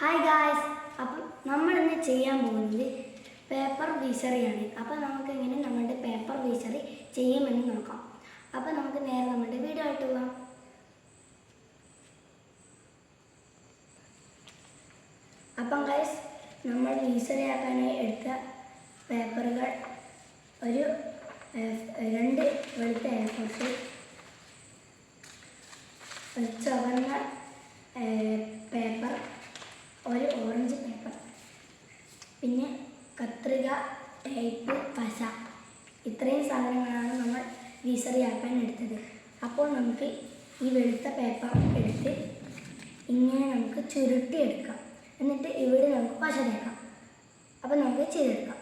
Hi guys അപ്പം നമ്മൾ ഇന്ന് ചെയ്യാൻ പോകുന്നത് പേപ്പർ വീശറിയാണ് അപ്പം നമുക്ക് എങ്ങനെ നമ്മുടെ പേപ്പർ വീശറി ചെയ്യുമെന്ന് നോക്കാം. അപ്പം നമുക്ക് നേരെ നമ്മുടെ വീഡിയോ ആയിട്ട് പോകാം അപ്പം ഗായ്സ് നമ്മൾ വീശറിയാക്കാനായി എടുത്ത പേപ്പറുകൾ ഒരു രണ്ട് വെളുത്ത ഒരു ചുവന്ന ഏഹ്, പേപ്പർ ഒരു ഓറഞ്ച് പേപ്പർ പിന്നെ കത്രിക ടേപ്പ് പശ ഇത്രയും സാധനങ്ങളാണ് നമ്മൾ വീസറിയാക്കാൻ എടുത്തത് അപ്പോൾ നമുക്ക് ഈ വെളുത്ത പേപ്പർ എടുത്ത് ഇങ്ങനെ നമുക്ക് ചുരുട്ടിയെടുക്കാം. എന്നിട്ട് ഇവിടെ നമുക്ക് പശ തേക്കാം അപ്പം നമുക്ക് ചെയ്തെടുക്കാം.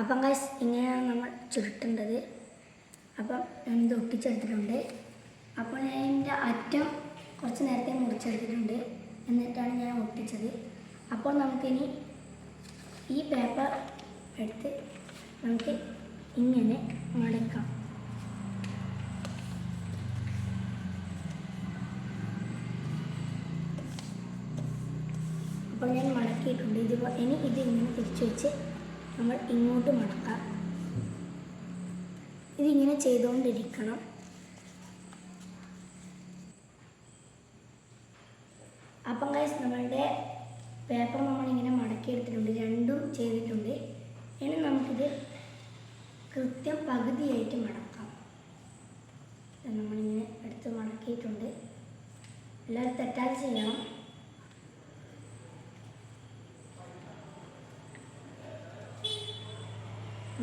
അപ്പം കാശ് ഇങ്ങനെയാണ് നമ്മൾ ചുരുട്ടേണ്ടത്. അപ്പം ഞാനിത് ഒട്ടിച്ചെടുത്തിട്ടുണ്ട്. അപ്പോൾ ഞാൻ എന്റെ അറ്റം കുറച്ച് നേരത്തെ മുറിച്ചെടുത്തിട്ടുണ്ട്. എന്നിട്ടാണ് ഞാൻ ഒട്ടിച്ചത്. അപ്പോൾ നമുക്കിനി ഈ പേപ്പർ എടുത്ത് നമുക്ക് ഇങ്ങനെ മടക്കാം. അപ്പോൾ ഞാൻ മടക്കിയിട്ടുണ്ട്. ഇതുപോലെ ഇനി ഇത് ഇങ്ങനെ തിരിച്ചു വെച്ച് നമ്മൾ ഇങ്ങോട്ട് മടക്കാം. ഇതിങ്ങനെ ചെയ്തുകൊണ്ടിരിക്കണം അപ്പം കൈസ് നമ്മളുടെ പേപ്പർ നമ്മളിങ്ങനെ മടക്കിയെടുത്തിട്ടുണ്ട്. രണ്ടും ചെയ്തിട്ടുണ്ട്. ഇനി നമുക്കിത് കൃത്യം പകുതിയായിട്ട് മടക്കാം. നമ്മളിങ്ങനെ എടുത്ത് മടക്കിയിട്ടുണ്ട്. എല്ലാവരും തെറ്റാതെ ചെയ്യണം.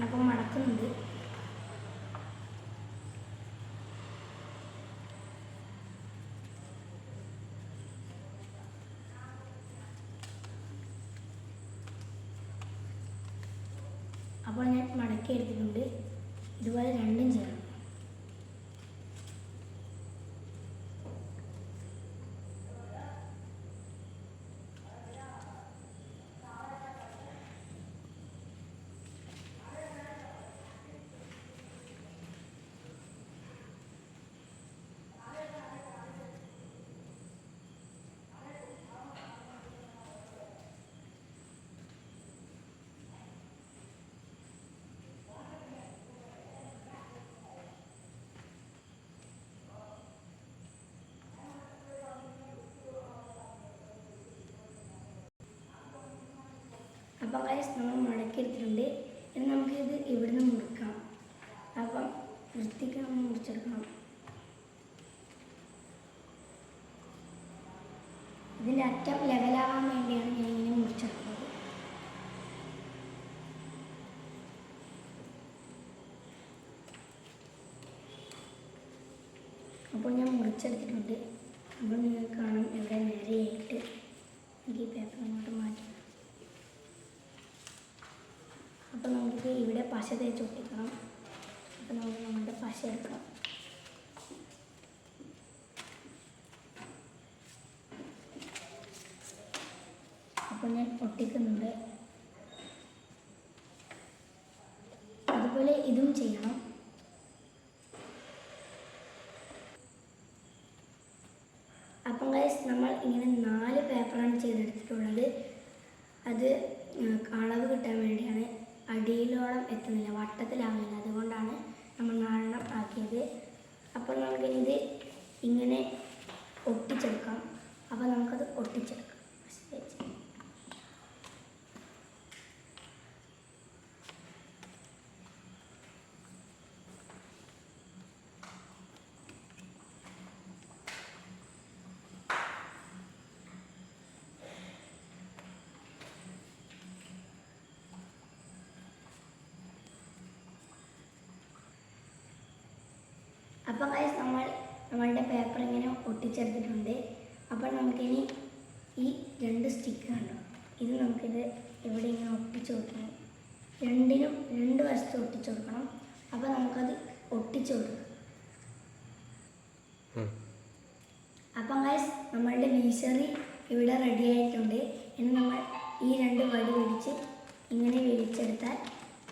അപ്പം മടക്കുന്നുണ്ട്. അപ്പോൾ ഞാൻ മടക്കി എടുത്തിട്ടുണ്ട്. ഇതുപോലെ രണ്ടും ചെയ്യണം ഗൈസ് നമ്മൾ മടക്കി എടുത്തിട്ടുണ്ട് ഇനി നമുക്കിത് ഇവിടുന്ന് മുറിക്കാം. അപ്പം വൃത്തിക്ക് നമ്മൾ മുറിച്ചെടുക്കണം. ഇതിന്റെ അറ്റം ലെവലാവാൻ വേണ്ടിയാണ് ഞാൻ ഇങ്ങനെ മുറിച്ചെടുക്കുന്നത് അപ്പോൾ ഞാൻ മുറിച്ചെടുത്തിട്ടുണ്ട്. അപ്പോൾ നിങ്ങൾക്ക് കാണാം ഇവിടെ നേരെയായിട്ട് എനിക്ക് ഈ പേപ്പർ അങ്ങോട്ട് മാറ്റാം അപ്പോൾ നമുക്ക് ഇവിടെ പശ തേച്ച് ഒട്ടിക്കണം. അപ്പം നമുക്ക് നമ്മുടെ പശ എടുക്കാം അപ്പോൾ ഞാൻ ഒട്ടിക്കുന്നുണ്ട്. അതുപോലെ ഇതും ചെയ്യണം. അപ്പം ഗൈസ് നമ്മൾ ഇങ്ങനെ നാല് പേപ്പറാണ് ചെയ്തെടുത്തിട്ടുള്ളത്. അത് അളവ് കിട്ടാൻ വേണ്ടിയാണ് അടിയിലോളം എത്തുന്നില്ല. വട്ടത്തിലാവുന്നില്ല. അതുകൊണ്ടാണ് നമ്മൾ നാലെണ്ണം ആക്കിയത് അപ്പോൾ നമുക്കിത് ഇങ്ങനെ ഒട്ടിച്ചെടുക്കാം. അപ്പോൾ നമുക്കത് ഒട്ടിച്ചെടുക്കാം. അപ്പോൾ ഗൈസ് നമ്മൾ നമ്മളുടെ പേപ്പർ ഇങ്ങനെ ഒട്ടിച്ചെടുത്തിട്ടുണ്ട്. അപ്പോൾ നമുക്കിനി ഈ രണ്ട് സ്റ്റിക്ക് കണ്ടോ? ഇത് നമുക്കിത് ഇവിടെ ഇങ്ങനെ ഒട്ടിച്ചു കൊടുക്കണം? രണ്ടിനും രണ്ട് വശത്ത് ഒട്ടിച്ചു കൊടുക്കണം. അപ്പോൾ നമുക്കത് ഒട്ടിച്ചു കൊടുക്കണം അപ്പം ഗൈസ് നമ്മളുടെ വീശറി ഇവിടെ റെഡി ആയിട്ടുണ്ട്. ഇനി നമ്മൾ ഈ രണ്ട് വടി പിടിച്ച് ഇങ്ങനെ വിരിച്ചെടുത്താൽ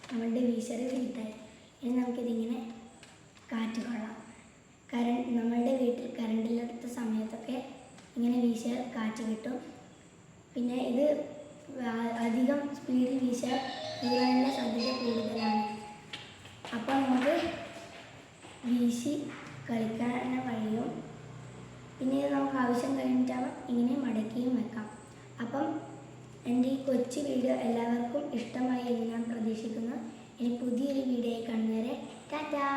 നമ്മളുടെ വീശറി വലുതായി ഇനി നമുക്കിതിങ്ങനെ കാറ്റ് കൊള്ളാം. കര നമ്മളുടെ വീട്ടിൽ കറണ്ടില്ലാത്ത സമയത്തൊക്കെ ഇങ്ങനെ വീശാൽ കാറ്റ് കിട്ടും. പിന്നെ ഇത് അധികം സ്പീഡിൽ വീശാൽ വീഴാനുള്ള സാധ്യത കൂടുതലാണ്. അപ്പോൾ നമുക്ക് വീശി കളിക്കാൻ വഴിയും പിന്നെ ഇത് നമുക്ക് ആവശ്യം കഴിഞ്ഞിട്ടാവാം ഇങ്ങനെ മടക്കിയും വെക്കാം. അപ്പം എന്റെ ഈ കൊച്ചു വീഡിയോ എല്ലാവർക്കും ഇഷ്ടമായി എന്ന് ഞാൻ പ്രതീക്ഷിക്കുന്നു. ഇനി പുതിയൊരു വീഡിയോ കാണുന്നവരെ ടാറ്റാ!